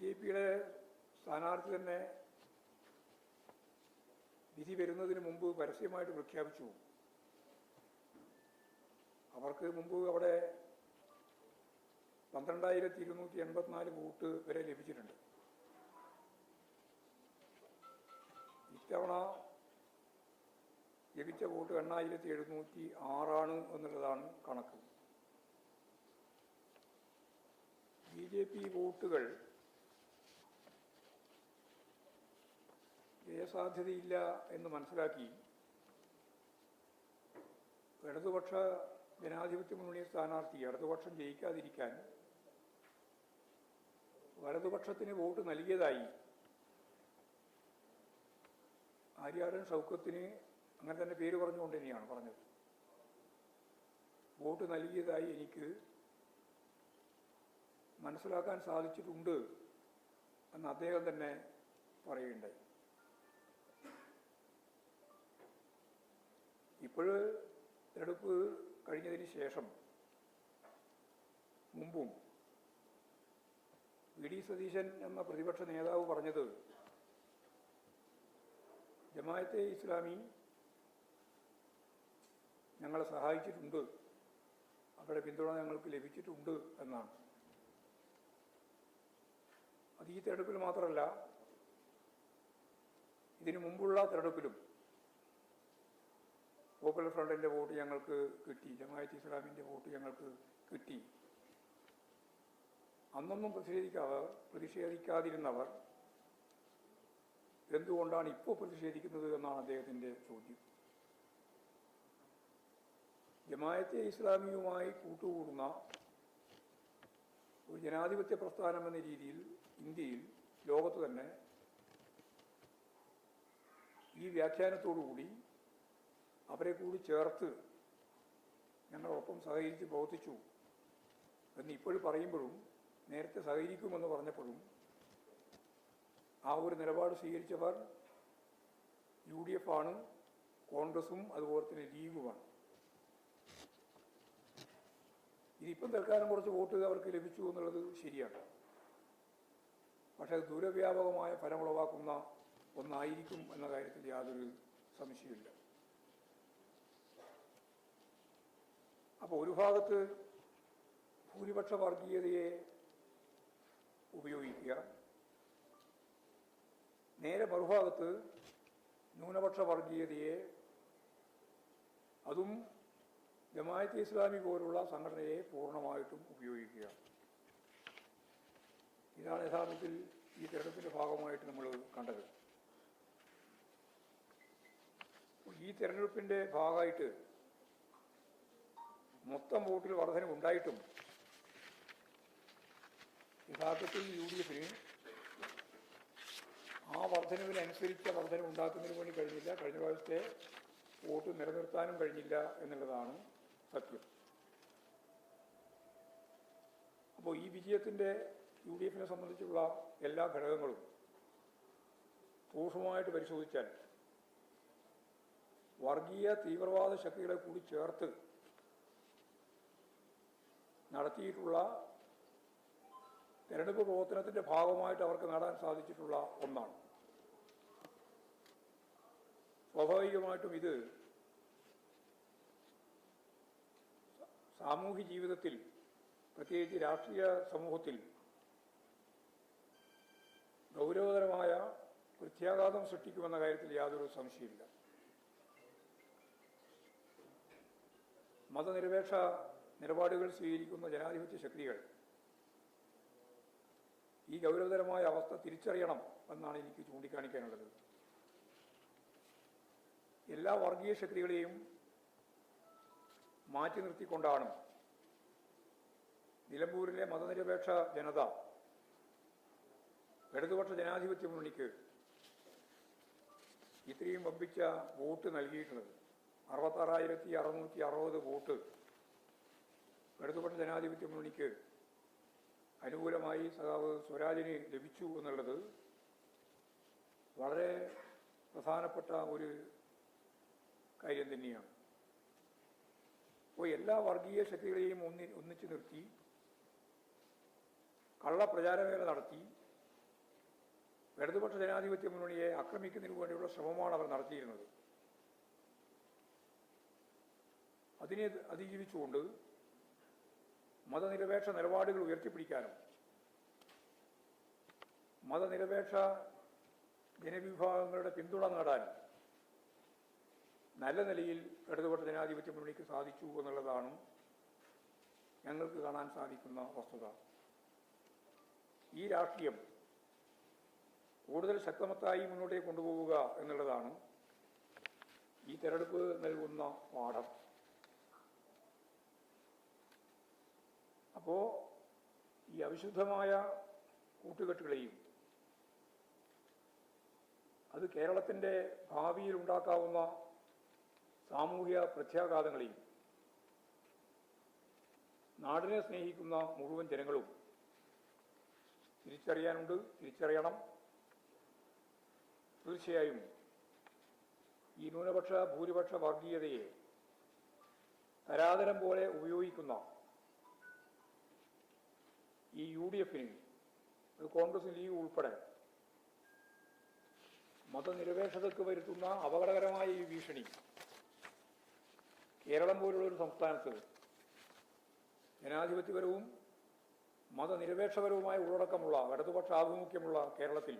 J പിയുടെ സ്ഥാനാർത്ഥി തന്നെ വിധി വരുന്നതിന് മുമ്പ് പരസ്യമായിട്ട് പ്രഖ്യാപിച്ചു. അവർക്ക് മുമ്പ് അവിടെ പന്ത്രണ്ടായിരത്തി ഇരുന്നൂറ്റി എൺപത്തിനാല് വോട്ട് വരെ ലഭിച്ചിട്ടുണ്ട്. ഇത്തവണ ലഭിച്ച വോട്ട് എണ്ണായിരത്തി എഴുന്നൂറ്റി ആറാണ് എന്നുള്ളതാണ് കണക്ക്. ബി ജെ പി വോട്ടുകൾ ജയസാധ്യതയില്ല എന്ന് മനസ്സിലാക്കി ഇടതുപക്ഷ ജനാധിപത്യ മുന്നണി സ്ഥാനാർത്ഥി ഇടതുപക്ഷം ജയിക്കാതിരിക്കാൻ വലതുപക്ഷത്തിന് വോട്ട് നൽകിയതായി ആര്യാടൻ ഷൗക്കത്തിന് അങ്ങനെ തന്നെ പേര് പറഞ്ഞുകൊണ്ട് തന്നെയാണ് പറഞ്ഞത്. വോട്ട് നൽകിയതായി എനിക്ക് മനസ്സിലാക്കാൻ സാധിച്ചിട്ടുണ്ട് എന്ന് അദ്ദേഹം തന്നെ പറയുകയുണ്ടായി. ഇപ്പോഴ് തിരഞ്ഞെടുപ്പ് കഴിഞ്ഞതിന് ശേഷം മുമ്പും വി ഡി സതീശൻ എന്ന പ്രതിപക്ഷ നേതാവ് പറഞ്ഞത് ജമായത്തെ ഇസ്ലാമി ഞങ്ങളെ സഹായിച്ചിട്ടുണ്ട് അവരുടെ പിന്തുണ ഞങ്ങൾക്ക് ലഭിച്ചിട്ടുണ്ട് എന്നാണ്. അത് ഈ തിരഞ്ഞെടുപ്പിൽ മാത്രമല്ല ഇതിനു മുമ്പുള്ള തെരഞ്ഞെടുപ്പിലും പോപ്പുലർ ഫ്രണ്ടിന്റെ വോട്ട് ഞങ്ങൾക്ക് കിട്ടി. ജമായത്ത് ഇസ്ലാമിന്റെ വോട്ട് ഞങ്ങൾക്ക് കിട്ടി. അന്നൊന്നും പ്രതിഷേധിക്കാതെ പ്രതിഷേധിക്കാതിരുന്നവർ എന്തുകൊണ്ടാണ് ഇപ്പോൾ പ്രതിഷേധിക്കുന്നത് എന്നാണ് അദ്ദേഹത്തിന്റെ ചോദ്യം. ജമായത്തെ ഇസ്ലാമിയുമായി കൂട്ടുകൂടുന്ന ഒരു ജനാധിപത്യ പ്രസ്ഥാനം എന്ന രീതിയിൽ ഇന്ത്യയിൽ ലോകത്ത് തന്നെ ഈ വ്യാഖ്യാനത്തോടുകൂടി അവരെ കൂടി ചേർത്ത് ഞങ്ങളൊപ്പം സഹകരിച്ച് പ്രവർത്തിച്ചു. എന്ന് ഇപ്പോഴും പറയുമ്പോഴും നേരത്തെ സഹകരിക്കുമെന്ന് പറഞ്ഞപ്പോഴും ആ ഒരു നിലപാട് സ്വീകരിച്ചവർ യു ഡി എഫ് ആണ് കോൺഗ്രസും അതുപോലെ തന്നെ ലീഗുമാണ്. ഇതിപ്പം തൽക്കാലം കുറച്ച് വോട്ട് അവർക്ക് ലഭിച്ചു എന്നുള്ളത് ശരിയാണ്. പക്ഷേ അത് ദൂരവ്യാപകമായ ഫലമുളവാക്കുന്ന ഒന്നായിരിക്കും എന്ന കാര്യത്തിൽ യാതൊരു സംശയമില്ല അപ്പോൾ ഒരു ഭാഗത്ത് ഭൂരിപക്ഷ വർഗീയതയെ ഉപയോഗിക്കുക. നേരെ മറുഭാഗത്ത് ന്യൂനപക്ഷ വർഗീയതയെ അതും ജമായത്ത് ഇസ്ലാമി പോലുള്ള സംഘടനയെ പൂർണമായിട്ടും ഉപയോഗിക്കുക. ഇതാണ് യഥാർത്ഥത്തിൽ ഈ തിരഞ്ഞെടുപ്പിന്റെ ഭാഗമായിട്ട് നമ്മൾ കണ്ടത്. ഈ തിരഞ്ഞെടുപ്പിന്റെ ഭാഗമായിട്ട് മൊത്തം വോട്ടിൽ വർധന ഉണ്ടായിട്ടും യഥാർത്ഥത്തിൽ യു ഡി എഫിന് ആ വർധനവിനനുസരിച്ച വർധന ഉണ്ടാക്കുന്നതിന് വേണ്ടി കഴിഞ്ഞില്ല. കഴിഞ്ഞ പ്രാവശ്യത്തെ വോട്ട് നിലനിർത്താനും കഴിഞ്ഞില്ല എന്നുള്ളതാണ് സത്യം. അപ്പോൾ ഈ വിജയത്തിന്റെ യു ഡി എഫിനെ സംബന്ധിച്ചുള്ള എല്ലാ ഘടകങ്ങളും സൂക്ഷ്മമായിട്ട് പരിശോധിച്ചാൽ വർഗീയ തീവ്രവാദ ശക്തികളെ കൂടി ചേർത്ത് നടത്തിയിട്ടുള്ള തെരഞ്ഞെടുപ്പ് പ്രവർത്തനത്തിന്റെ ഭാഗമായിട്ട് അവർക്ക് നേടാൻ സാധിച്ചിട്ടുള്ള ഒന്നാണ്. സ്വാഭാവികമായിട്ടും ഇത് സാമൂഹ്യ ജീവിതത്തിൽ പ്രത്യേകിച്ച് രാഷ്ട്രീയ സമൂഹത്തിൽ ഗൗരവതരമായ പ്രത്യാഘാതം സൃഷ്ടിക്കുമെന്ന കാര്യത്തിൽ യാതൊരു സംശയമില്ല മതനിരപേക്ഷ നിലപാടുകൾ സ്വീകരിക്കുന്ന ജനാധിപത്യ ശക്തികൾ. ഈ ഗൗരവതരമായ അവസ്ഥ തിരിച്ചറിയണം എന്നാണ് എനിക്ക് ചൂണ്ടിക്കാണിക്കാനുള്ളത്. എല്ലാ വർഗീയ ശക്തികളെയും മാറ്റി നിർത്തിക്കൊണ്ടാണ് നിലമ്പൂരിലെ മതനിരപേക്ഷ ജനത ഇടതുപക്ഷ ജനാധിപത്യ മുന്നണിക്ക് ഇത്രയും വമ്പിച്ച വോട്ട് നൽകിയിട്ടുള്ളത്. അറുപത്താറായിരത്തി അറുന്നൂറ്റി അറുപത് വോട്ട് ഇടതുപക്ഷ ജനാധിപത്യ മുന്നണിക്ക് അനുകൂലമായി സഖാവ് സ്വരാജിന് ലഭിച്ചു എന്നുള്ളത് വളരെ പ്രധാനപ്പെട്ട ഒരു കാര്യം തന്നെയാണ്. അപ്പോൾ എല്ലാ വർഗീയ ശക്തികളെയും ഒന്നി ഒന്നിച്ചു നിർത്തി കള്ളപ്രചാരമേള നടത്തി ഇടതുപക്ഷ ജനാധിപത്യ മുന്നണിയെ ആക്രമിക്കുന്നതിന് വേണ്ടിയുള്ള ശ്രമമാണ് അവർ നടത്തിയിരുന്നത്. അതിനെ അതിജീവിച്ചുകൊണ്ട് മതനിരപേക്ഷ നിലപാടുകൾ ഉയർത്തിപ്പിടിക്കാനും മതനിരപേക്ഷ ജനവിഭാഗങ്ങളുടെ പിന്തുണ നേടാനും നല്ല നിലയിൽ ഇടതുപക്ഷ ജനാധിപത്യ മുന്നണിക്ക് സാധിച്ചു എന്നുള്ളതാണ് ഞങ്ങൾക്ക് കാണാൻ സാധിക്കുന്ന വസ്തുത. ഈ രാഷ്ട്രീയം കൂടുതൽ ശക്തമത്തായി മുന്നോട്ടേക്ക് കൊണ്ടുപോവുക എന്നുള്ളതാണ് ഈ തെരഞ്ഞെടുപ്പ് നൽകുന്ന പാഠം. അപ്പോൾ ഈ അവിശുദ്ധമായ കൂട്ടുകെട്ടുകളെയും അത് കേരളത്തിന്റെ ഭാവിയിൽ ഉണ്ടാക്കാവുന്ന സാമൂഹ്യ പ്രത്യാഘാതങ്ങളെയും നാടിനെ സ്നേഹിക്കുന്ന മുഴുവൻ ജനങ്ങളും തിരിച്ചറിയാനുണ്ട് തിരിച്ചറിയണം. തീർച്ചയായും ഈ ന്യൂനപക്ഷ ഭൂരിപക്ഷ വർഗീയതയെ തരാതരം പോലെ ഉപയോഗിക്കുന്ന ഈ യു ഡി എഫിന് അത് കോൺഗ്രസ് ലീഗ് ഉൾപ്പെടെ. മതനിരപേക്ഷതയ്ക്ക് വരുത്തുന്ന അപകടകരമായ ഈ ഭീഷണി കേരളം പോലുള്ള ഒരു സംസ്ഥാനത്ത് ജനാധിപത്യപരവും മതനിരപേക്ഷപരവുമായ ഉള്ളടക്കമുള്ള ഇടതുപക്ഷ ആഭിമുഖ്യമുള്ള കേരളത്തിൽ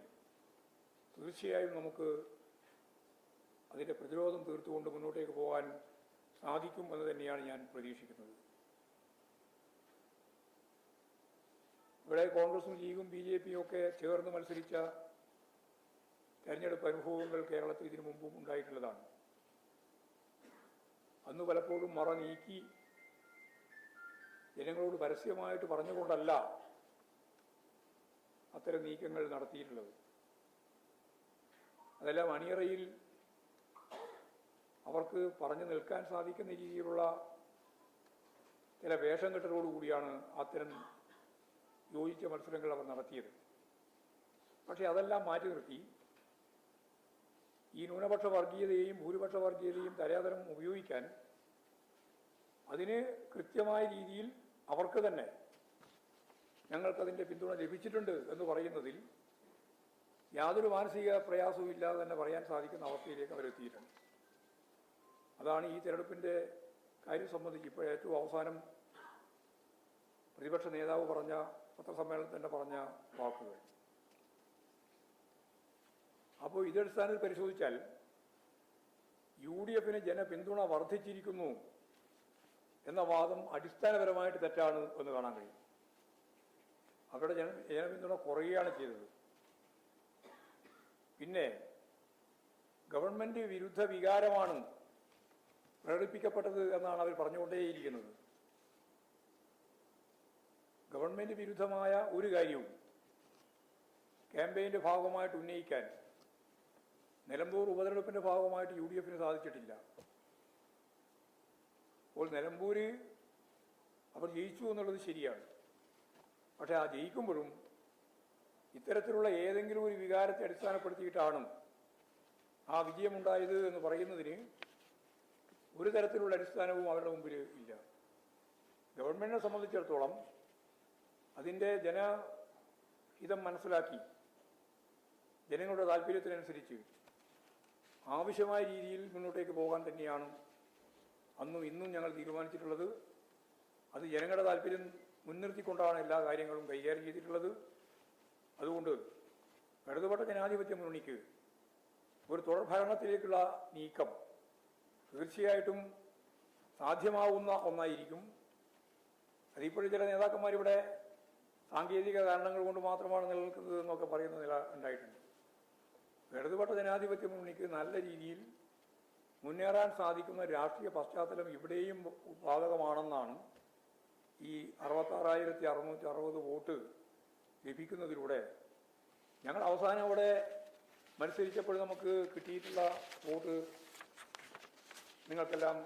തീർച്ചയായും നമുക്ക് അതിന്റെ പ്രതിരോധം തീർത്തുകൊണ്ട് മുന്നോട്ടേക്ക് പോകാൻ സാധിക്കും എന്ന് തന്നെയാണ് ഞാൻ പ്രതീക്ഷിക്കുന്നത്. ഇവിടെ കോൺഗ്രസും ലീഗും ബി ജെ പിയും ഒക്കെ ചേർന്ന് മത്സരിച്ച തെരഞ്ഞെടുപ്പ് അനുഭവങ്ങൾ കേരളത്തിൽ ഇതിനു മുമ്പും ഉണ്ടായിട്ടുള്ളതാണ്. അന്ന് പലപ്പോഴും മറ നീക്കി ജനങ്ങളോട് പരസ്യമായിട്ട് പറഞ്ഞുകൊണ്ടല്ല അത്തരം നീക്കങ്ങൾ നടത്തിയിട്ടുള്ളത്. അതെല്ലാം അണിയറയിൽ അവർക്ക് പറഞ്ഞു നിൽക്കാൻ സാധിക്കുന്ന രീതിയിലുള്ള ചില വേഷം കെട്ടലോടുകൂടിയാണ് അത്തരം യോജിച്ച മത്സരങ്ങൾ അവർ നടത്തിയത്. പക്ഷേ അതെല്ലാം മാറ്റി നിർത്തി. ഈ ന്യൂനപക്ഷ വർഗീയതയെയും ഭൂരിപക്ഷ വർഗീയതയും തരാതരം ഉപയോഗിക്കാൻ അതിന് കൃത്യമായ രീതിയിൽ അവർക്ക് തന്നെ ഞങ്ങൾക്കതിന്റെ പിന്തുണ ലഭിച്ചിട്ടുണ്ട് എന്ന് പറയുന്നതിൽ യാതൊരു മാനസിക പ്രയാസവും ഇല്ലാതെ തന്നെ പറയാൻ സാധിക്കുന്ന അവസ്ഥയിലേക്ക് അവരെത്തിയിട്ടുണ്ട്. അതാണ് ഈ തിരഞ്ഞെടുപ്പിന്റെ കാര്യം സംബന്ധിച്ച് ഇപ്പോൾ ഏറ്റവും അവസാനം പ്രതിപക്ഷ നേതാവ് പറഞ്ഞ പത്രസമ്മേളനത്തിൽ പറഞ്ഞ വാക്കുകൾ. അപ്പോൾ ഇതടിസ്ഥാനത്തിൽ പരിശോധിച്ചാൽ യു ഡി എഫിന് ജനപിന്തുണ വർദ്ധിച്ചിരിക്കുന്നു എന്ന വാദം അടിസ്ഥാനപരമായിട്ട് തെറ്റാണ് എന്ന് കാണാൻ കഴിയും. അവരുടെ ജന ജനപിന്തുണ കുറയുകയാണ് ചെയ്തത്. പിന്നെ ഗവൺമെന്റ് വിരുദ്ധ വികാരമാണ് പ്രകടിപ്പിക്കപ്പെട്ടത് എന്നാണ് അവർ പറഞ്ഞുകൊണ്ടേയിരിക്കുന്നത്. ഗവൺമെന്റ് വിരുദ്ധമായ ഒരു കാര്യവും ക്യാമ്പയിന്റെ ഭാഗമായിട്ട് ഉന്നയിക്കാൻ നിലമ്പൂർ ഉപതെരഞ്ഞെടുപ്പിന്റെ ഭാഗമായിട്ട് യു ഡി എഫിന് സാധിച്ചിട്ടില്ല. അപ്പോൾ നിലമ്പൂര് അവർ ജയിച്ചു എന്നുള്ളത് ശരിയാണ്. പക്ഷെ ആ ജയിക്കുമ്പോഴും ഇത്തരത്തിലുള്ള ഏതെങ്കിലും ഒരു വികാരത്തെ അടിസ്ഥാനപ്പെടുത്തിയിട്ടാണ് ആ വിജയമുണ്ടായത് എന്ന് പറയുന്നതിന് ഒരു തരത്തിലുള്ള അടിസ്ഥാനവും അവരുടെ മുമ്പിൽ ഇല്ല. ഗവൺമെന്റിനെ സംബന്ധിച്ചിടത്തോളം അതിന്റെ ജനഹിതം മനസ്സിലാക്കി ജനങ്ങളുടെ താല്പര്യത്തിനനുസരിച്ച് ആവശ്യമായ രീതിയിൽ മുന്നോട്ടേക്ക് പോകാൻ തന്നെയാണ് അന്നും ഇന്നും ഞങ്ങൾ തീരുമാനിച്ചിട്ടുള്ളത്. അത് ജനങ്ങളുടെ താല്പര്യം മുൻനിർത്തിക്കൊണ്ടാണ് എല്ലാ കാര്യങ്ങളും കൈകാര്യം ചെയ്തിട്ടുള്ളത്. അതുകൊണ്ട് ഇടതുപക്ഷ ജനാധിപത്യ മുന്നണിക്ക് ഒരു തുടർഭരണത്തിലേക്കുള്ള നീക്കം തീർച്ചയായിട്ടും സാധ്യമാവുന്ന ഒന്നായിരിക്കും. അതിപ്പോഴും ചില നേതാക്കന്മാരിവിടെ സാങ്കേതിക കാരണങ്ങൾ കൊണ്ട് മാത്രമാണ് നിലനിൽക്കുന്നത് എന്നൊക്കെ പറയുന്ന നില ഉണ്ടായിട്ടുണ്ട്. ഇടതുപക്ഷ ജനാധിപത്യ മുന്നണിക്ക് നല്ല രീതിയിൽ മുന്നേറാൻ സാധിക്കുന്ന രാഷ്ട്രീയ പശ്ചാത്തലം ഇവിടെയും ബാധകമാണെന്നാണ് ഈ അറുപത്താറായിരത്തി അറുന്നൂറ്റി അറുപത് വോട്ട് ലഭിക്കുന്നതിലൂടെ ഞങ്ങൾ അവസാനം അവിടെ മത്സരിച്ചപ്പോൾ നമുക്ക് കിട്ടിയിട്ടുള്ള വോട്ട് നിങ്ങൾക്കെല്ലാം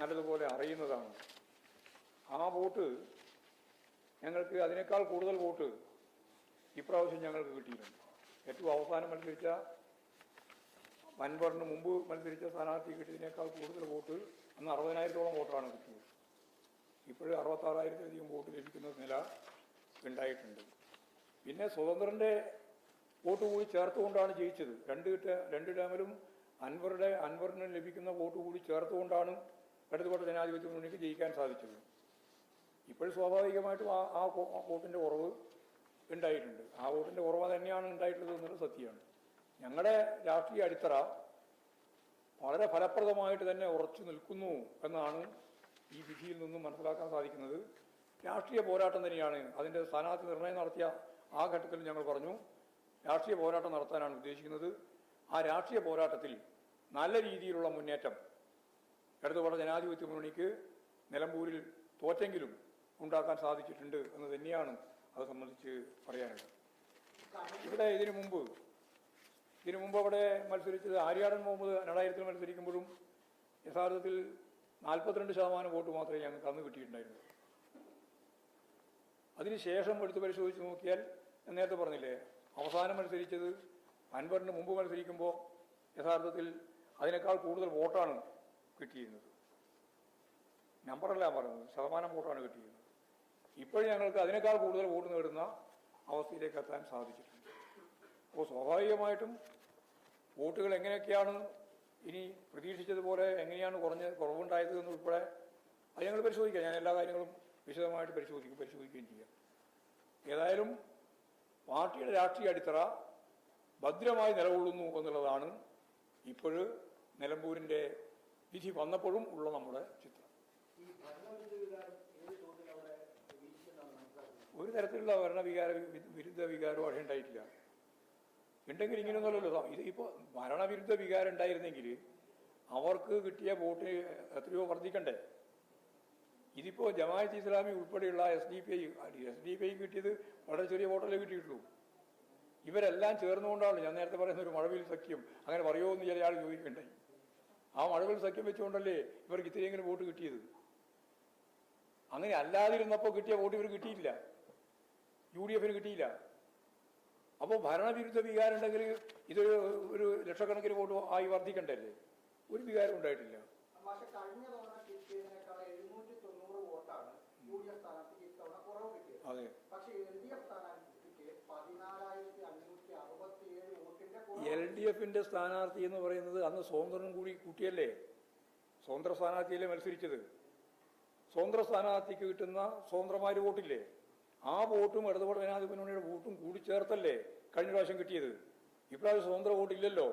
നല്ലതുപോലെ അറിയുന്നതാണ്. ആ വോട്ട് ഞങ്ങൾക്ക് അതിനേക്കാൾ കൂടുതൽ വോട്ട് ഇപ്രാവശ്യം ഞങ്ങൾക്ക് കിട്ടിയിട്ടുണ്ട്. ഏറ്റവും അവസാനം മത്സരിച്ച വൻപറിന് മുമ്പ് മത്സരിച്ച സ്ഥാനാർത്ഥി കിട്ടിയതിനേക്കാൾ കൂടുതൽ വോട്ട് അന്ന് അറുപതിനായിരത്തോളം വോട്ടാണ് കിട്ടിയത്. ഇപ്പോഴും അറുപത്താറായിരത്തിലധികം വോട്ട് ലഭിക്കുന്ന നില ഉണ്ടായിട്ടുണ്ട്. പിന്നെ സ്വതന്ത്രന്റെ വോട്ട് കൂടി ചേർത്തുകൊണ്ടാണ് ജയിച്ചത്. രണ്ട് രണ്ട് ടേമിലും അൻവറുടെ അൻവറിന് ലഭിക്കുന്ന വോട്ട് കൂടി ചേർത്തുകൊണ്ടാണ് ഇടതുപക്ഷ ജനാധിപത്യ മുന്നണിക്ക് ജയിക്കാൻ സാധിച്ചത്. ഇപ്പോൾ സ്വാഭാവികമായിട്ടും ആ ആ വോട്ടിന്റെ കുറവ് ഉണ്ടായിട്ടുണ്ട്. ആ വോട്ടിന്റെ കുറവ് തന്നെയാണ് ഉണ്ടായിട്ടുള്ളത് എന്നുള്ളത് സത്യമാണ്. ഞങ്ങളുടെ രാഷ്ട്രീയ അടിത്തറ വളരെ ഫലപ്രദമായിട്ട് തന്നെ ഉറച്ചു നിൽക്കുന്നു എന്നാണ് ഈ വിധിയിൽ നിന്നും മനസ്സിലാക്കാൻ സാധിക്കുന്നത്. രാഷ്ട്രീയ പോരാട്ടം തന്നെയാണ്. അതിന്റെ സ്ഥാനാർത്ഥി നിർണയം നടത്തിയ ആ ഘട്ടത്തിൽ ഞങ്ങൾ പറഞ്ഞു രാഷ്ട്രീയ പോരാട്ടം നടത്താനാണ് ഉദ്ദേശിക്കുന്നത്. ആ രാഷ്ട്രീയ പോരാട്ടത്തിൽ നല്ല രീതിയിലുള്ള മുന്നേറ്റം. ഇടതുപക്ഷ ജനാധിപത്യ മുന്നണിക്ക് നിലമ്പൂരിൽ തോറ്റെങ്കിലും ഉണ്ടാക്കാൻ സാധിച്ചിട്ടുണ്ട് എന്ന് തന്നെയാണ് അത് സംബന്ധിച്ച് പറയാനുള്ളത്. ഇവിടെ ഇതിനു മുമ്പ് ഇതിനു മുമ്പ് അവിടെ മത്സരിച്ചത് ആര്യാടൻ മുഹമ്മദ് രണ്ടായിരത്തിൽ മത്സരിക്കുമ്പോഴും യഥാർത്ഥത്തിൽ നാൽപ്പത്തിരണ്ട് ശതമാനം വോട്ട് മാത്രമേ ഞങ്ങൾക്ക് അന്ന് കിട്ടിയിട്ടുണ്ടായിരുന്നു അതിനുശേഷം എടുത്ത് പരിശോധിച്ച് നോക്കിയാൽ നേരത്തെ പറഞ്ഞില്ലേ അവസാനം മത്സരിച്ചത് അൻവറിന് മുമ്പ് മത്സരിക്കുമ്പോൾ യഥാർത്ഥത്തിൽ അതിനേക്കാൾ കൂടുതൽ വോട്ടാണ് കിട്ടിയിരുന്നത്. നമ്പറല്ല പറയുന്നത് ശതമാനം വോട്ടാണ് കിട്ടിയിരുന്നത്. ഇപ്പോഴും ഞങ്ങൾക്ക് അതിനേക്കാൾ കൂടുതൽ വോട്ട് നേടുന്ന അവസ്ഥയിലേക്ക് എത്താൻ സാധിച്ചിട്ടുണ്ട്. അപ്പോൾ സ്വാഭാവികമായിട്ടും വോട്ടുകൾ എങ്ങനെയൊക്കെയാണ് ഇനി പ്രതീക്ഷിച്ചതുപോലെ എങ്ങനെയാണ് കുറഞ്ഞ കുറവുണ്ടായത് എന്നുൾപ്പെടെ അത് ഞങ്ങൾ പരിശോധിക്കാം. ഞാൻ എല്ലാ കാര്യങ്ങളും വിശദമായിട്ട് പരിശോധിക്കും പരിശോധിക്കുകയും ചെയ്യാം. ഏതായാലും പാർട്ടിയുടെ രാഷ്ട്രീയ അടിത്തറ ഭദ്രമായി നിലകൊള്ളുന്നു എന്നുള്ളതാണ് ഇപ്പോൾ നിലമ്പൂരിന്റെ വിധി വന്നപ്പോഴും ഉള്ള നമ്മുടെ ചിത്രം ഈ ഭരണവിരുദ്ധ വികാരം ഏത് തോതിൽ അവിടെ വീശുന്നതാണ് മനസ്സിലാക്കുന്നത് ഒരു തരത്തിലുള്ള ഭരണവികാര വിരുദ്ധ വികാരവും അവിടെ ഉണ്ടായിട്ടില്ല. ഉണ്ടെങ്കിൽ ഇങ്ങനെയൊന്നുമല്ലല്ലോ ഇത് ഇപ്പോൾ ഭരണവിരുദ്ധ വികാരം ഉണ്ടായിരുന്നെങ്കിൽ അവർക്ക് കിട്ടിയ വോട്ട് എത്രയോ വർദ്ധിക്കണ്ടേ? ഇതിപ്പോൾ ജമാഅത്ത് ഇസ്ലാമി ഉൾപ്പെടെയുള്ള S D P I S D P I കിട്ടിയത് വളരെ ചെറിയ വോട്ടല്ലേ കിട്ടിയിട്ടുള്ളൂ. ഇവരെല്ലാം ചേർന്നുകൊണ്ടാണ് ഞാൻ നേരത്തെ പറയുന്ന ഒരു മഴവിൽ സഖ്യം അങ്ങനെ പറയുമോ എന്ന് ചില ആൾ ചോദിക്കണ്ടായി ആ മഴവിൽ സഖ്യം വെച്ചുകൊണ്ടല്ലേ ഇവർക്ക് ഇത്രയെങ്കിലും വോട്ട് കിട്ടിയത്? അങ്ങനെ അല്ലാതിരുന്നപ്പോൾ കിട്ടിയ വോട്ട് ഇവർ കിട്ടിയില്ല യു ഡി എഫിന് കിട്ടിയില്ല. അപ്പോൾ ഭരണവിരുദ്ധ വികാരം ഉണ്ടെങ്കിൽ ഇതൊരു ഒരു ലക്ഷക്കണക്കിന് വോട്ട് ആയി വർദ്ധിക്കണ്ടല്ലേ? ഒരു വികാരം ഉണ്ടായിട്ടില്ല. അതെ. എൽ ഡി എഫിന്റെ സ്ഥാനാർത്ഥി എന്ന് പറയുന്നത് അന്ന് സ്വതന്ത്രനും കൂടി കൂട്ടിയല്ലേ? സ്വതന്ത്ര സ്ഥാനാർത്ഥിയല്ലേ മത്സരിച്ചത്? സ്വതന്ത്ര സ്ഥാനാർത്ഥിക്ക് കിട്ടുന്ന സ്വതന്ത്രമാര് വോട്ടില്ലേ? ആ വോട്ടും ഇടതുപാട് ജനാധിപത്യ മുന്നണിയുടെ വോട്ടും കൂടി ചേർത്തല്ലേ കഴിഞ്ഞ പ്രാവശ്യം കിട്ടിയത്? ഇപ്രാവശ്യം സ്വതന്ത്ര വോട്ട് ഇല്ലല്ലോ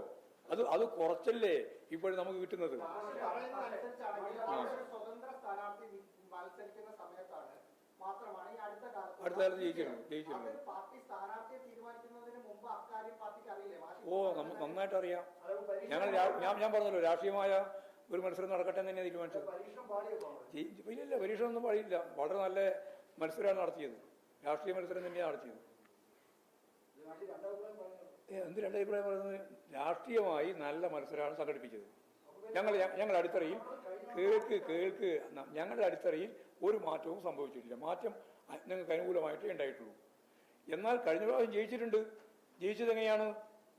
അത് അത് കുറച്ചല്ലേ ഇപ്പോഴും നമുക്ക് കിട്ടുന്നത്? അടുത്ത കാലത്ത് ജയിച്ചിരുന്നു ജയിച്ചിരുന്നു ഓ നമുക്ക് നന്നായിട്ട് അറിയാം. ഞങ്ങൾ ഞാൻ ഞാൻ പറഞ്ഞല്ലോ രാഷ്ട്രീയമായ ഒരു മത്സരം നടക്കട്ടെ എന്ന് തന്നെയാണ് തീരുമാനിച്ചത്. ഇല്ല പരീക്ഷ ഒന്നും പാടിയില്ല. വളരെ നല്ല മത്സരമാണ് നടത്തിയത്. രാഷ്ട്രീയ മത്സരം തന്നെയാണ് നടത്തിയത്. എന്ത് രണ്ടഭിപ്രായം പറയുന്നത്? രാഷ്ട്രീയമായി നല്ല മത്സരമാണ് സംഘടിപ്പിച്ചത്. ഞങ്ങൾ ഞങ്ങളുടെ അടിത്തറയിൽ കേൾക്ക് കേൾക്ക് ഞങ്ങളുടെ അടിത്തറയിൽ ഒരു മാറ്റവും സംഭവിച്ചിട്ടില്ല. മാറ്റം ഞങ്ങൾക്ക് അനുകൂലമായിട്ടേ ഉണ്ടായിട്ടുള്ളൂ. എന്നാൽ കഴിഞ്ഞ പ്രാവശ്യം ജയിച്ചിട്ടുണ്ട്. ജയിച്ചത് എങ്ങനെയാണ്?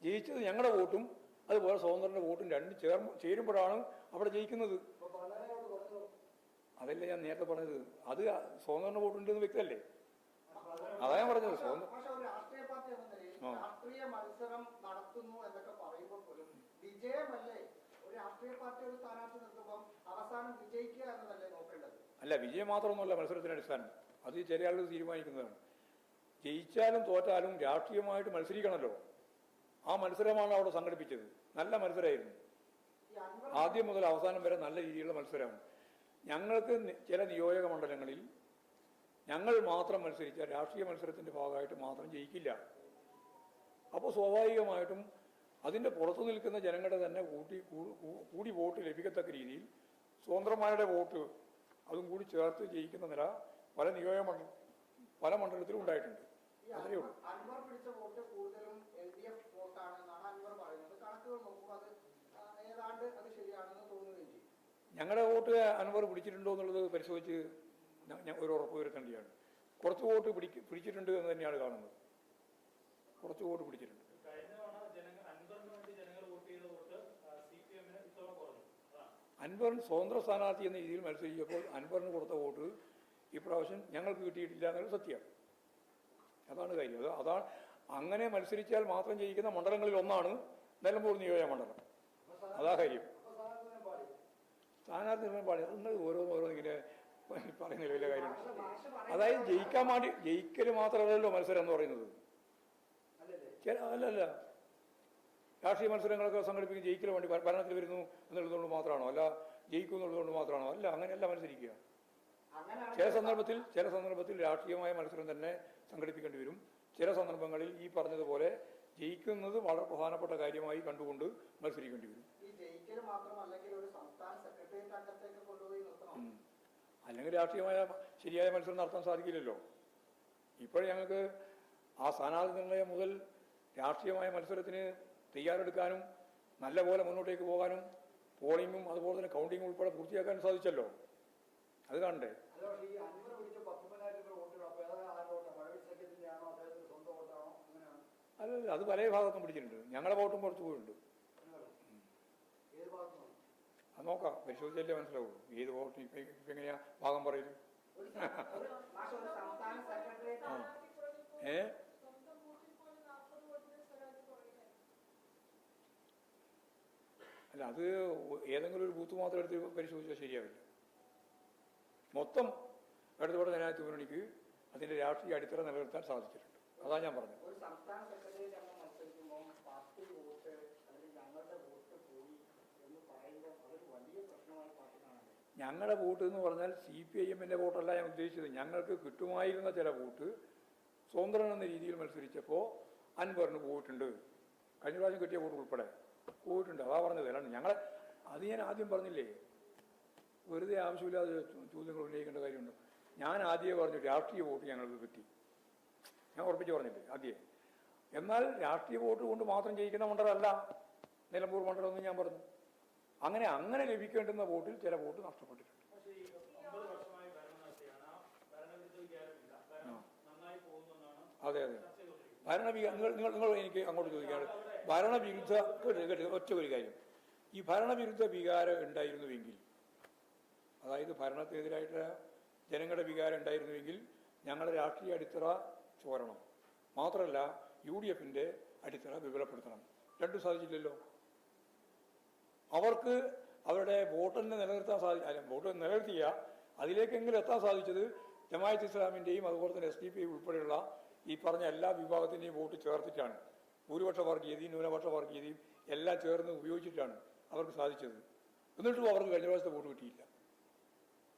ജയിച്ചത് ഞങ്ങളുടെ വോട്ടും അതുപോലെ സ്വതന്ത്രന്റെ വോട്ടും രണ്ടും ചേർ ചേരുമ്പോഴാണ് അവിടെ ജയിക്കുന്നത്. അതല്ലേ അതല്ല ഞാൻ നേരത്തെ പറഞ്ഞത്. അത് സ്വതന്ത്രന്റെ വോട്ടുണ്ടെന്ന് വ്യക്തമല്ലേ? അതാ ഞാൻ പറഞ്ഞത് സ്വന്തം രാഷ്ട്രീയ മത്സരം നടത്തുന്നു എന്നൊക്കെ പറയുമ്പോൾ പോലും വിജയമല്ലേ? ഒരു രാഷ്ട്രീയ പാർട്ടി ഒരു സ്ഥാനാർത്ഥി നിർത്തുമ്പോൾ അവസാനം വിജയിക്കുക എന്നതല്ലേ നോക്കേണ്ടത്? അല്ല വിജയം മാത്രമൊന്നുമല്ല മത്സരത്തിന്റെ അടിസ്ഥാനം. അത് ചില ആളുകൾ തീരുമാനിക്കുന്നതാണ്. ജയിച്ചാലും തോറ്റാലും രാഷ്ട്രീയമായിട്ട് മത്സരിക്കണമല്ലോ ആ മത്സരമാണ് അവിടെ സംഘടിപ്പിച്ചത്. നല്ല മത്സരമായിരുന്നു. ആദ്യം മുതൽ അവസാനം വരെ നല്ല രീതിയിലുള്ള മത്സരമാണ്. ഞങ്ങൾക്ക് ചില നിയോജക മണ്ഡലങ്ങളിൽ ഞങ്ങൾ മാത്രം മത്സരിച്ച രാഷ്ട്രീയ മത്സരത്തിന്റെ ഭാഗമായിട്ട് മാത്രം ജയിക്കില്ല. അപ്പോൾ സ്വാഭാവികമായിട്ടും അതിന്റെ പുറത്തു നിൽക്കുന്ന ജനങ്ങളുടെ തന്നെ കൂട്ടി കൂടി വോട്ട് ലഭിക്കത്തക്ക രീതിയിൽ സ്വതന്ത്രന്മാരുടെ വോട്ട് അതും കൂടി ചേർത്ത് ജയിക്കുന്ന നില പല നിയോജക മണ്ഡല പല മണ്ഡലത്തിലും ഉണ്ടായിട്ടുണ്ട്. അത്രയേ ഉള്ളൂ. ഞങ്ങളുടെ വോട്ട് അൻവർ പിടിച്ചിട്ടുണ്ടോ എന്നുള്ളത് പരിശോധിച്ച് ഞ- ഞ- ഒരു ഉറപ്പ് വരുത്തേണ്ടതാണ് കുറച്ച് വോട്ട് പിടിക്ക് പിടിച്ചിട്ടുണ്ട് എന്ന് തന്നെയാണ് കാണുന്നത്. കുറച്ച് വോട്ട് പിടിച്ചിട്ടുണ്ട്. അൻവർ സ്വതന്ത്ര സ്ഥാനാർത്ഥി എന്ന രീതിയിൽ മത്സരിച്ചപ്പോൾ അൻവറിന് കൊടുത്ത വോട്ട് ഇപ്രാവശ്യം ഞങ്ങൾക്ക് കിട്ടിയിട്ടില്ല എന്നുള്ളത് സത്യമാണ് അതാണ് കാര്യം. അത് അതാണ് അങ്ങനെ മത്സരിച്ചാൽ മാത്രം ജയിക്കുന്ന മണ്ഡലങ്ങളിൽ ഒന്നാണ് നിലമ്പൂർ നിയോജക മണ്ഡലം. അതാ കാര്യം. സ്ഥാനാർത്ഥി നിർണയം ഓരോ നിങ്ങൾ ഓരോന്ന് ഇങ്ങനെ വലിയ കാര്യം അതായത് ജയിക്കാൻ വേണ്ടി ജയിക്കൽ മാത്രമല്ലല്ലോ മത്സരം എന്ന് പറയുന്നത്. അല്ലല്ല. രാഷ്ട്രീയ മത്സരങ്ങളൊക്കെ സംഘടിപ്പിക്കും ജയിക്കൽ വേണ്ടി ഭരണത്തിൽ വരുന്നു എന്നുള്ളതുകൊണ്ട് മാത്രമാണോ? അല്ല ജയിക്കും എന്നുള്ളതുകൊണ്ട് മാത്രമാണോ? അല്ല അങ്ങനെയല്ല മത്സരിക്കുക. ചില സന്ദർഭത്തിൽ ചില സന്ദർഭത്തിൽ രാഷ്ട്രീയമായ മത്സരം തന്നെ സംഘടിപ്പിക്കേണ്ടി വരും. ചില സന്ദർഭങ്ങളിൽ ഈ പറഞ്ഞതുപോലെ ജയിക്കുന്നത് വളരെ പ്രധാനപ്പെട്ട കാര്യമായി കണ്ടുകൊണ്ട് മത്സരിക്കേണ്ടി വരും. ഈ ജയിക്കൽ മാത്രമല്ലെങ്കിൽ ഒരു സംസ്ഥാന സെക്രട്ടേറിയറ്റ് അംഗത്തേക്ക് കൊണ്ടുപോയി നിർത്തണം. ഉം. അല്ലെങ്കിൽ രാഷ്ട്രീയമായ ശരിയായ മത്സരം നടത്താൻ സാധിക്കില്ലല്ലോ. ഇപ്പോൾ ഞങ്ങൾക്ക് ആ സ്ഥാനാർത്ഥി നിർണയം മുതൽ രാഷ്ട്രീയമായ മത്സരത്തിന് തയ്യാറെടുക്കാനും നല്ല പോലെ മുന്നോട്ടേക്ക് പോകാനും പോളിങ്ങും അതുപോലെ തന്നെ കൗണ്ടിങ്ങും ഉൾപ്പെടെ പൂർത്തിയാക്കാനും സാധിച്ചല്ലോ. അത് കാണണ്ടേ അല്ല, അത് പല ഭാഗത്തും പിടിച്ചിട്ടുണ്ട്. ഞങ്ങളുടെ വോട്ടും കുറച്ച് പോയിട്ടുണ്ട്. അത് നോക്കാം പരിശോധിച്ചല്ലേ മനസ്സിലാവൂ ഏത് വോട്ട് ഇപ്പം ഇപ്പം എങ്ങനെയാ ഭാഗം പറയൽ? ഏ? അല്ല അത് ഏതെങ്കിലും ഒരു ബൂത്ത് മാത്രം എടുത്ത് പരിശോധിച്ചാൽ ശരിയാവില്ല. മൊത്തം ഇടതുപാട് ജനാധിപത്യ മുന്നണിക്ക് അതിന്റെ രാഷ്ട്രീയ അടിത്തറ നിലനിർത്താൻ സാധിച്ചിട്ടുണ്ട്. അതാണ് ഞാൻ പറഞ്ഞത് ഒരു സംസ്ഥാന സെക്രട്ടേറിയറ്റ് അംഗം മത്സരിക്കുമ്പോൾ പാർട്ടി വോട്ട് അല്ലെങ്കിൽ ഞങ്ങളുടെ വോട്ട് പോയി എന്ന് പറയുമ്പോൾ അതൊരു വലിയ പ്രശ്നമായി പാർട്ടി കാണുന്നത് ഞങ്ങളുടെ വോട്ട് എന്ന് പറഞ്ഞാൽ സി പി ഐ എമ്മിന്റെ വോട്ടല്ല ഞാൻ ഉദ്ദേശിച്ചത്. ഞങ്ങൾക്ക് കിട്ടുമായിരുന്ന ചില വോട്ട് സ്വതന്ത്രൻ എന്ന രീതിയിൽ മത്സരിച്ചപ്പോൾ അൻവറിന് പോയിട്ടുണ്ട്. കഴിഞ്ഞ പ്രാവശ്യം കിട്ടിയ വോട്ട് ഉൾപ്പെടെ പോയിട്ടുണ്ട്. അതാ പറഞ്ഞത്. അല്ലാണ്ട് ഞങ്ങളെ അത് ഞാൻ ആദ്യം പറഞ്ഞില്ലേ? വെറുതെ ആവശ്യമില്ലാതെ ചോദ്യങ്ങൾ ഉന്നയിക്കേണ്ട കാര്യമുണ്ട്. ഞാൻ ആദ്യമേ പറഞ്ഞു രാഷ്ട്രീയ വോട്ട് ഞങ്ങൾക്ക് കിട്ടി. ഞാൻ ഉറപ്പിച്ച് പറഞ്ഞില്ലേ ആദ്യമേ? എന്നാൽ രാഷ്ട്രീയ വോട്ട് കൊണ്ട് മാത്രം ജയിക്കുന്ന മണ്ഡലമല്ല. നിലമ്പൂർ മണ്ഡലം എന്ന് ഞാൻ പറഞ്ഞു. അങ്ങനെ അങ്ങനെ ലഭിക്കേണ്ടുന്ന വോട്ടിൽ ചില വോട്ട് നഷ്ടപ്പെട്ടിട്ടുണ്ട്. അതെ അതെ. ഭരണവിരുദ്ധ ഭരണവിക നിങ്ങൾ നിങ്ങൾ നിങ്ങൾ എനിക്ക് അങ്ങോട്ട് ചോദിക്കാണ് ഭരണവിരുദ്ധ കേട്ട് കേട്ട് ഒറ്റ ഒരു കാര്യം. ഈ ഭരണവിരുദ്ധ വികാരം ഉണ്ടായിരുന്നുവെങ്കിൽ അതായത് ഭരണത്തിനെതിരായിട്ട് ജനങ്ങളുടെ വികാരം ഉണ്ടായിരുന്നുവെങ്കിൽ ഞങ്ങളുടെ രാഷ്ട്രീയ അടിത്തറ ചോരണം. മാത്രമല്ല യു ഡി എഫിന്റെ അടിത്തറ വിപുലപ്പെടുത്തണം. രണ്ടും സാധിച്ചില്ലല്ലോ. അവർക്ക് അവരുടെ വോട്ടിനെ നിലനിർത്താൻ സാധി അല്ല വോട്ട് നിലനിർത്തിയ അതിലേക്കെങ്കിലും എത്താൻ സാധിച്ചത് ജമായത്ത് ഇസ്ലാമിന്റെയും അതുപോലെ തന്നെ എസ് ഡി പി ഉൾപ്പെടെയുള്ള ഈ പറഞ്ഞ എല്ലാ വിഭാഗത്തിന്റെയും വോട്ട് ചേർത്തിട്ടാണ്. ഭൂരിപക്ഷ വർഗീയതയും ന്യൂനപക്ഷ വർഗീയതയും എല്ലാം ചേർന്ന് ഉപയോഗിച്ചിട്ടാണ് അവർക്ക് സാധിച്ചത്. എന്നിട്ടും അവർക്ക് കഴിഞ്ഞ പ്രാവശ്യത്തെ വോട്ട് കിട്ടിയില്ല.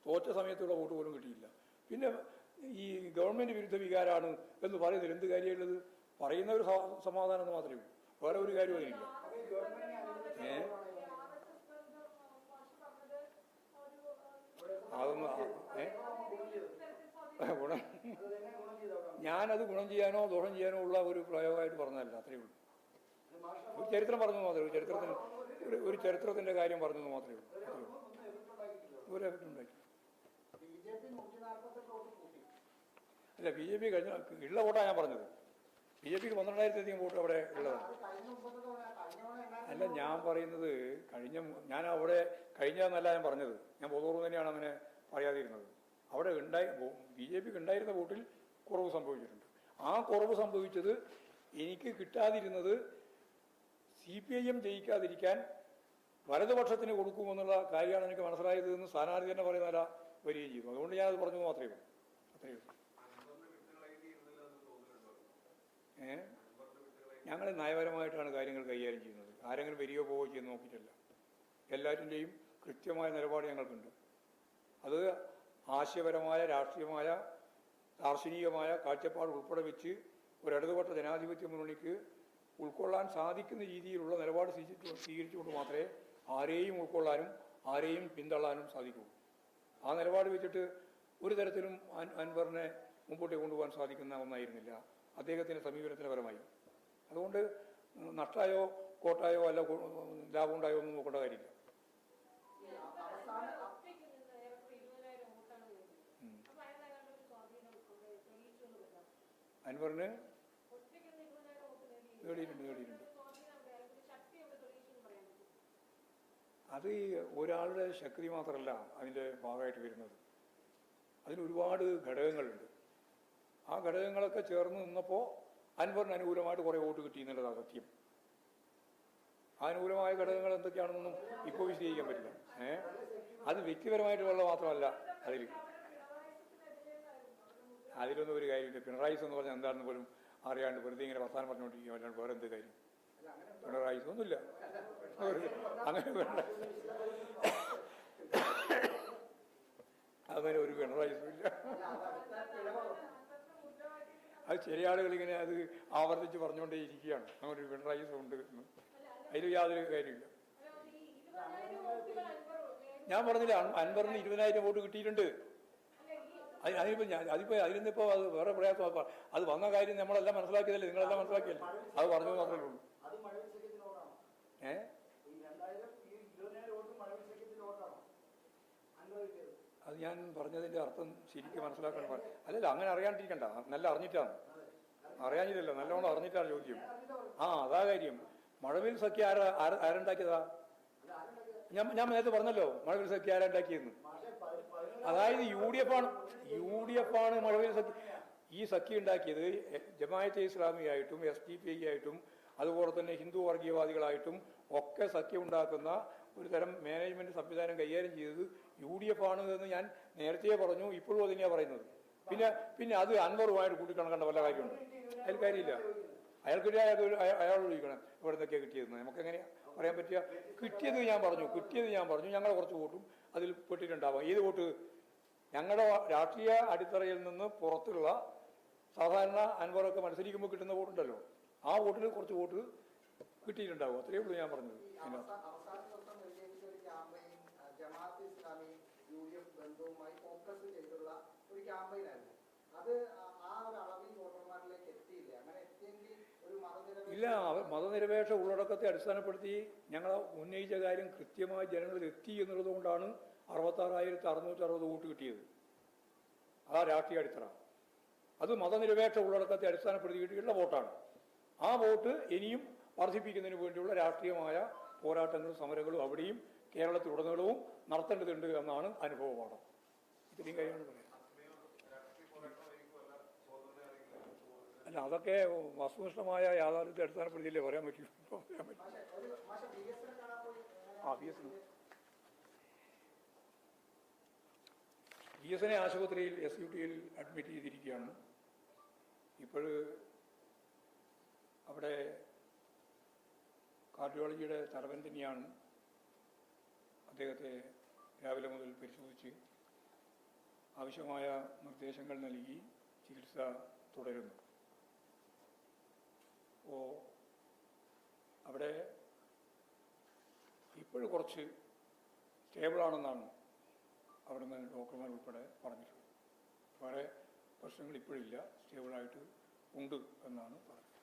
തോറ്റ സമയത്തുള്ള വോട്ട് പോലും കിട്ടിയില്ല. പിന്നെ ഈ ഗവൺമെന്റ് വിരുദ്ധ വികാരമാണ് എന്ന് പറയുന്നതിൽ എന്ത് കാര്യമുള്ളത്? പറയുന്ന ഒരു സമാധാനം മാത്രമേ ഉള്ളൂ. വേറെ ഒരു കാര്യവും അപ്പോൾ ഈ ഗവൺമെന്റിനെ അനുകൂലിച്ച് ഏ? ഇവിടെ അതൊന്നും ആ- ഏ ഗുണം ചെയ്തത് ഗുണം അത് എങ്ങനെ ഗുണം ചെയ്തു അവിടെ ഞാനത് ഗുണം ചെയ്യാനോ ദോഷം ചെയ്യാനോ ഉള്ള ഒരു പ്രയോഗമായിട്ട് പറഞ്ഞതല്ല അത്രയേ ഉള്ളൂ. ഒരു ചരിത്രം പറഞ്ഞു മാത്രമേ ഉള്ളൂ. ചരിത്രത്തിന് ഒരു ചരിത്രത്തിന്റെ കാര്യം പറഞ്ഞത് മാത്രമേ ഉള്ളൂ. ഒരു എഫക്റ്റ് അല്ല ബി ജെ പി കഴിഞ്ഞ ഉള്ള വോട്ടാണ് ഞാൻ പറഞ്ഞത്. ബി ജെ പിക്ക് പന്ത്രണ്ടായിരത്തി അധികം വോട്ട് അവിടെ ഉള്ളതാണ്. അല്ല ഞാൻ പറയുന്നത് കഴിഞ്ഞ ഞാൻ അവിടെ കഴിഞ്ഞതെന്നല്ല ഞാൻ പറഞ്ഞത്. ഞാൻ പൊതുപൂർവം തന്നെയാണ് അങ്ങനെ പറയാതിരുന്നത്. അവിടെ ഉണ്ടായി ബി ജെ പിക്ക് ഉണ്ടായിരുന്ന വോട്ടിൽ കുറവ് സംഭവിച്ചിട്ടുണ്ട്. ആ കുറവ് സംഭവിച്ചത് എനിക്ക് കിട്ടാതിരുന്നത് സി പി ഐ എം ജയിക്കാതിരിക്കാൻ വലതുപക്ഷത്തിന് കൊടുക്കുമെന്നുള്ള കാര്യമാണ് എനിക്ക് മനസ്സിലായത് എന്ന് സ്ഥാനാർത്ഥി തന്നെ പറയുന്നതല്ല വരികയും ചെയ്തു. അതുകൊണ്ട് ഞാനത് പറഞ്ഞു മാത്രമേ ഉള്ളൂ. അത്രയേ ഉള്ളൂ. ഏ? ഞങ്ങൾ നയപരമായിട്ടാണ് കാര്യങ്ങൾ കൈകാര്യം ചെയ്യുന്നത്. ആരെങ്കിലും വരികയോ പോവുകയോ ചെയ്യുന്ന നോക്കിയിട്ടില്ല. എല്ലാറ്റിന്റെയും കൃത്യമായ നിലപാട് ഞങ്ങൾക്കുണ്ട്. അത് ആശയപരമായ രാഷ്ട്രീയമായ ദാർശനികമായ കാഴ്ചപ്പാട് ഉൾപ്പെടെ വെച്ച് ഒരിടതുപക്ഷ ജനാധിപത്യ മുന്നണിക്ക് ഉൾക്കൊള്ളാൻ സാധിക്കുന്ന രീതിയിലുള്ള നിലപാട് സ്വീകരിച്ചു സ്വീകരിച്ചുകൊണ്ട് മാത്രമേ ആരെയും ഉൾക്കൊള്ളാനും ആരെയും പിന്തള്ളാനും സാധിക്കൂ. ആ നിലപാട് വെച്ചിട്ട് ഒരു തരത്തിലും അൻ അൻവറിനെ മുമ്പോട്ട് കൊണ്ടുപോകാൻ സാധിക്കുന്ന ഒന്നായിരുന്നില്ല. അദ്ദേഹത്തിന്റെ സമീപനത്തിന് പരമായി. അതുകൊണ്ട് നഷ്ടായോ കോട്ടായോ അല്ല ലാഭമുണ്ടായോ ഒന്നും നോക്കേണ്ട കാര്യമില്ല ഈ അവസാന ഉം. അൻവറിന് നേടിയിട്ടുണ്ട് നേടിയിട്ടുണ്ട് അത് ഈ ഒരാളുടെ ശക്തി മാത്രമല്ല അതിന്റെ ഭാഗമായിട്ട് വരുന്നത്. അതിന് ഒരുപാട് ഘടകങ്ങളുണ്ട്. ആ ഘടകങ്ങളൊക്കെ ചേർന്ന് നിന്നപ്പോൾ അൻവറിന് അനുകൂലമായിട്ട് കുറേ വോട്ട് കിട്ടി എന്നുള്ളതാണ് സത്യം. ആ അനുകൂലമായ ഘടകങ്ങൾ എന്തൊക്കെയാണെന്നൊന്നും ഇപ്പോൾ വിശദീകരിക്കാൻ പറ്റില്ല. ഏഹ് അത് വ്യക്തിപരമായിട്ടുള്ള മാത്രമല്ല അതിൽ. അതിലൊന്നും ഒരു കാര്യമില്ല. പിണറായി എന്ന് പറഞ്ഞാൽ എന്താണെന്ന് പോലും അറിയാണ്ട് വെറുതെ ഇങ്ങനെ വർത്താനം പറഞ്ഞുകൊണ്ടിരിക്കുക. അല്ലാണ്ട് വേറെ എന്ത് കാര്യം? പിണറായി ഒന്നുമില്ല. അങ്ങനെ വേണ്ട. അങ്ങനെ ഒരു പിണറായി ഇല്ല. അത് ആളുകൾ ഇങ്ങനെ അത് ആവർത്തിച്ച് പറഞ്ഞുകൊണ്ടേ ഇരിക്കുകയാണ്. അങ്ങനെ ഒരു പിണറായി ഉണ്ട് എന്ന്. അതിൽ യാതൊരു കാര്യമില്ല ഞാൻ പറഞ്ഞില്ല അൻപറിന് ഇരുപതിനായിരം വോട്ട് കിട്ടിയിട്ടുണ്ട്. അത് അതിനിപ്പോ ഞാൻ അതിപ്പോ അതിനിപ്പോ അത് വേറെ പ്രയാസം അത് വന്ന കാര്യം നമ്മളെല്ലാം മനസ്സിലാക്കിയതല്ലേ? നിങ്ങളെല്ലാം മനസ്സിലാക്കിയല്ലേ? അത് പറഞ്ഞു മാത്രമേ ഉള്ളൂ. ഏ? അത് ഞാൻ പറഞ്ഞതിന്റെ അർത്ഥം ശരിക്കും മനസ്സിലാക്കാൻ അല്ലല്ല അങ്ങനെ അറിയാണ്ടിരിക്കണ്ട. നല്ല അറിഞ്ഞിട്ടാണ്. അറിയാഞ്ഞില്ലല്ലോ. നല്ലോണം അറിഞ്ഞിട്ടാണ് ചോദ്യം. ആ അതാ കാര്യം. മഴവിൽ സഖ്യ ആരാ ആരുണ്ടാക്കിയതാ? ഞാൻ ഞാൻ നേരത്തെ പറഞ്ഞല്ലോ മഴവിൽ സഖ്യ പതിനൊന്ന് അതായത് യു ഡി എഫ് ആണ് യു ഡി എഫ് ആണ് മഴവിൽ സഖ്യ ഈ സഖ്യം ഉണ്ടാക്കിയത് ജമായത്തെ ഇസ്ലാമിയായിട്ടും എസ് ഡി പി ആയിട്ടും അതുപോലെ തന്നെ ഹിന്ദു വർഗീയവാദികളായിട്ടും ഒക്കെ സഖ്യം ഉണ്ടാക്കുന്ന ഒരു തരം മാനേജ്മെന്റ് സംവിധാനം കൈകാര്യം ചെയ്തത് യു ഡി എഫ് ആണ് എന്ന് ഞാൻ നേരത്തെ പറഞ്ഞു ഇപ്പോഴും അത് തന്നെയാണ് പറയുന്നത്. പിന്നെ പിന്നെ അത് അൻവറുമായിട്ട് കൂട്ടിക്കണക്കേണ്ട വല്ല കാര്യമുണ്ട്. അതിൽ കാര്യമില്ല. അയാൾക്ക് അയാൾ ചോദിക്കണം ഇവിടെ നിന്നൊക്കെയാണ് കിട്ടിയതെന്ന്. നമുക്ക് എങ്ങനെയാ പറയാൻ പറ്റുക? കിട്ടിയത് ഞാൻ പറഞ്ഞു കിട്ടിയത് ഞാൻ പറഞ്ഞു. ഞങ്ങളെ കുറച്ച് വോട്ടും അതിൽ പെട്ടിട്ടുണ്ടാവാം. ഏത് വോട്ട്? ഞങ്ങളുടെ രാഷ്ട്രീയ അടിത്തറയിൽ നിന്ന് പുറത്തുള്ള സാധാരണ അൻവറൊക്കെ മത്സരിക്കുമ്പോൾ കിട്ടുന്ന വോട്ടുണ്ടല്ലോ. ആ വോട്ടിൽ കുറച്ച് വോട്ട് കിട്ടിയിട്ടുണ്ടാവും. അത്രയേ ഉള്ളൂ ഞാൻ പറഞ്ഞത്. Jamaat Islami U D F ബന്ധവുമായി focus ചെയ്തുള്ള ഒരു അത് ആ- ഒരു അളവിൽ വോട്ടർമാരിലേക്ക് എത്തിയില്ല. അങ്ങനെ എത്തിയെങ്കിൽ ഒരു മതനിരപേക്ഷ ഇല്ല മതനിരപേക്ഷ ഉള്ളടക്കത്തെ അടിസ്ഥാനപ്പെടുത്തി ഞങ്ങൾ ഉന്നയിച്ച കാര്യം കൃത്യമായി ജനങ്ങളിൽ എത്തി എന്നുള്ളത് കൊണ്ടാണ് അറുപത്താറായിരത്തി അറുന്നൂറ്റി അറുപത് വോട്ട് കിട്ടിയത്. അതാ രാഷ്ട്രീയ അടിത്തറ. അത് മതനിരപേക്ഷ ഉള്ളടക്കത്തെ അടിസ്ഥാനപ്പെടുത്തി കിട്ടിയിട്ടുള്ള വോട്ടാണ്. ആ വോട്ട് ഇനിയും വർദ്ധിപ്പിക്കുന്നതിന് വേണ്ടിയുള്ള രാഷ്ട്രീയമായ പോരാട്ടങ്ങളും സമരങ്ങളും അവിടെയും കേരളത്തിലുടനീളവും നടത്തേണ്ടതുണ്ട് എന്നാണ് അനുഭവപാഠം. ഇത്രയും കാര്യമാണ് അല്ല അതൊക്കെ വസ്തുനിഷ്ഠമായ യാഥാർത്ഥ്യത്തെ അടിസ്ഥാനപ്പെടുത്തിയില്ലേ പറയാൻ പറ്റൂ? പറയാൻ പറ്റൂ? ആ ബി എസ് ബി എസ് എനെ ആശുപത്രിയിൽ എസ് യു ടിയിൽ അഡ്മിറ്റ് ചെയ്തിരിക്കുകയാണ്. ഇപ്പോൾ അവിടെ കാർഡിയോളജിയുടെ തലവൻ തന്നെയാണ് അദ്ദേഹത്തെ രാവിലെ മുതൽ പരിശോധിച്ച് ആവശ്യമായ നിർദ്ദേശങ്ങൾ നൽകി ചികിത്സ തുടരുന്നു. അപ്പോൾ അവിടെ ഇപ്പോഴും കുറച്ച് സ്റ്റേബിളാണെന്നാണ് അവിടുന്ന് ഡോക്ടർമാർ ഉൾപ്പെടെ പറഞ്ഞു വേറെ പ്രശ്നങ്ങൾ ഇപ്പോഴില്ല. സ്റ്റേബിളായിട്ട് ഉണ്ട് എന്നാണ് പറഞ്ഞത്